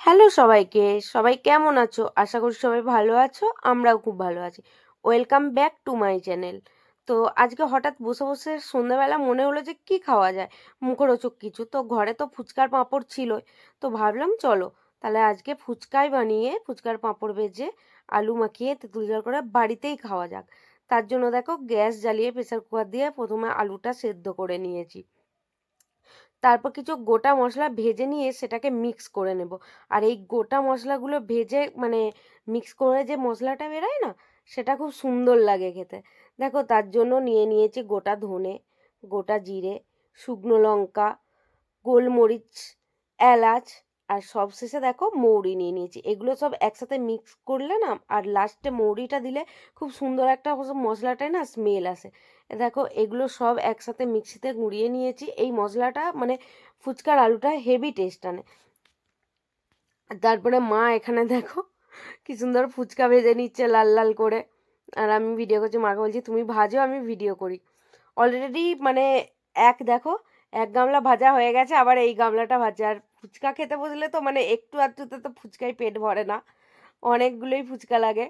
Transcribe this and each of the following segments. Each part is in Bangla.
হ্যালো সবাইকে, সবাই কেমন আছো? আশা করি সবাই ভালো আছো, আমরাও খুব ভালো আছি। Welcome back to my channel তো আজকে হঠাৎ বসে বসে সন্ধ্যাবেলা মনে হলো যে কি খাওয়া যায়? মুখরোচক কিছু, তো ঘরে তো ফুচকার পাঁপড় ছিলই। তো ভাবলাম চলো, তাহলে আজকে ফুচকাই বানিয়ে ফুচকার পাঁপড় ভেজে আলু মাখিয়ে তেঁতুল জল করে বাড়িতেই খাওয়া যাক। তার জন্য দেখো, গ্যাস জ্বালিয়ে প্রেসার কুকার দিয়ে প্রথমে আলুটা সেদ্ধ করে নিয়েছি। তারপর কিছু গোটা মশলা ভেজে নিয়ে সেটাকে মিক্স করে নেব। আর এই গোটা মশলাগুলো ভেজে মানে মিক্স করে যে মশলাটা বেরোয় না, সেটা খুব সুন্দর লাগে খেতে। দেখো তার জন্য নিয়ে নিয়েছি গোটা ধনে, গোটা জিরে, শুকনো লঙ্কা, গোলমরিচ, এলাচ আর সবশেষে দেখো মৌরি নিয়ে নিয়েছি। এগুলো সব একসাথে মিক্স করলে না, আর লাস্টে মৌরিটা দিলে খুব সুন্দর একটা মশলাটায় না স্মেল আসে। দেখো, এগুলো সব একসাথে মিক্সিতে গুঁড়িয়ে নিয়েছি। এই মশলাটা মানে ফুচকার আলুটা হেভি টেস্ট আনে। তারপরে মা এখানে দেখো, কি সুন্দর ফুচকা ভেজে নিচ্ছে লাল লাল করে। আর আমি ভিডিও করছি, মাকে বলছি, তুমি ভাজো, আমি ভিডিও করি। অলরেডি মানে এক দেখো, এক গামলা ভাজা হয়ে গেছে, আবার এই গামলাটা ভাজা আর ফুচকা খেতে বসলে তো মানে একটু আধটুতে তো ফুচকায় পেট ভরে না। অনেকগুলোই ফুচকা লাগে।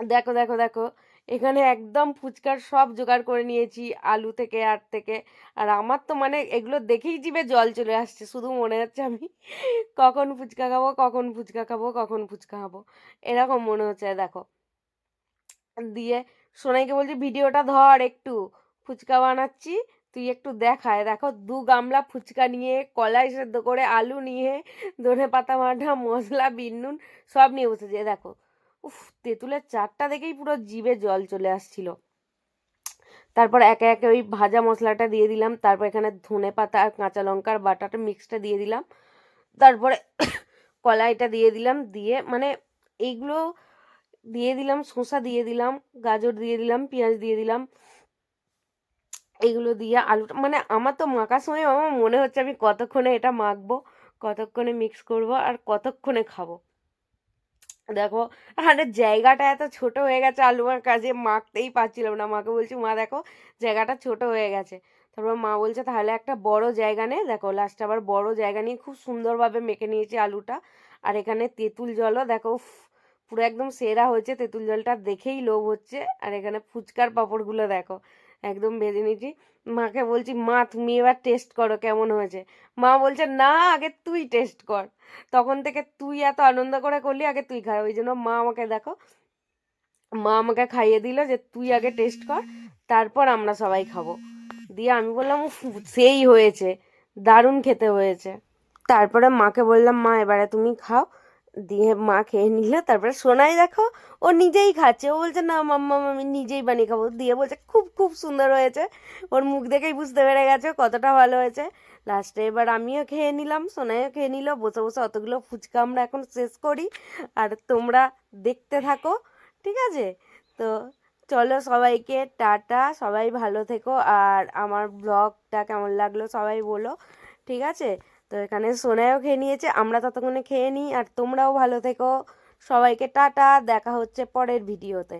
দেখো দেখো দেখো, এখানে একদম ফুচকার সব জোগাড় করে নিয়েছি, আলু থেকে আর থেকে। আর আমার তো মানে এগুলো দেখেই জিভে জল চলে আসছে, শুধু মনে হচ্ছে আমি কখন ফুচকা খাব, কখন ফুচকা খাব, কখন ফুচকা খাব। এরকম মনে হচ্ছে, দেখো। দিয়ে সোনাইকে বলছি, ভিডিওটা ধর একটু, ফুচকা বানাচ্ছি তুই একটু দেখায়। দেখো, দু গামলা ফুচকা নিয়ে, কলাই সেদ্ধ করে, আলু নিয়ে, ধনে পাতা মাঠা মশলা বিনুন সব নিয়ে বসেছে। দেখো, উফ, তেঁতুলের চারটা দেখেই পুরো জিভে জল চলে আসছিল। তারপর একে একে ওই ভাজা মশলাটা দিয়ে দিলাম। তারপর এখানে ধনে পাতা আর কাঁচা লঙ্কার বাটাটা মিক্সটা দিয়ে দিলাম। তারপরে কলাইটা দিয়ে দিলাম। দিয়ে মানে এইগুলো দিয়ে দিলাম, শসা দিয়ে দিলাম, গাজর দিয়ে দিলাম, পেঁয়াজ দিয়ে দিলাম। এগুলো দিয়ে আলুটা মানে আমার তো মাখার সময় আমার মনে হচ্ছে আমি কতক্ষণে এটা মাখবো, কতক্ষণে মিক্স করব আর কতক্ষণে খাব। দেখো, আরে জায়গাটা এত ছোট হয়ে গেছে আলু কাজে মাখতেই পারছিলাম না। মাকে বলছি, মা, দেখো, জায়গাটা ছোট হয়ে গেছে। তারপর মা বলছে, তাহলে একটা বড় জায়গা নে। দেখো লাস্টে আবার বড় জায়গা নিয়ে খুব সুন্দরভাবে মেখে নিয়েছি আলুটা। আর এখানে তেঁতুল জলও, দেখো পুরো একদম সেরা হয়েছে। তেঁতুল জলটা দেখেই লোভ হচ্ছে। আর এখানে ফুচকার পাঁপড়গুলো, দেখো একদম ভেজে নিয়েছি। মাকে বলছি, মা, তুমি এবার টেস্ট করো কেমন হয়েছে? মা বলছে, না, আগে তুই টেস্ট কর। তখন থেকে তুই এত আনন্দ করে করলি, আগে তুই খা ওই জন্য মা আমাকে, দেখো, মা আমাকে খাইয়ে দিল যে, তুই আগে টেস্ট কর, তারপর আমরা সবাই খাব। দিয়ে আমি বললাম সেই হয়েছে, দারুণ খেতে হয়েছে। তারপরে মাকে বললাম, মা, এবারে তুমি খাও। দিয়ে মা খেয়ে নিল, তারপরে সোনাই দেখো, ও নিজেই খাচ্ছে। ও বলছে, না, মাম্মা আমি নিজেই বানিয়ে খাব। দিয়ে বলছে, খুব খুব সুন্দর হয়েছে। ওর মুখ দেখেই বুঝতে পেরে গেছে কতটা ভালো হয়েছে। লাস্টে এবার আমিও খেয়ে নিলাম, সোনাইও খেয়ে নিল, বসে বসে অতগুলো ফুচকা আমরা এখন শেষ করি। আর তোমরা দেখতে থাকো, ঠিক আছে? তো চলো সবাইকে টাটা, সবাই ভালো থেকো। আর আমার ব্লগটা কেমন লাগল সবাই বলো, ঠিক আছে? তো এখানে সোনায়ও খেয়ে নিয়েছে, আমরা ততক্ষণে খেয়ে নিই, আর তোমরাও ভালো থেকো। সবাইকে টাটা, দেখা হচ্ছে পরের ভিডিওতে।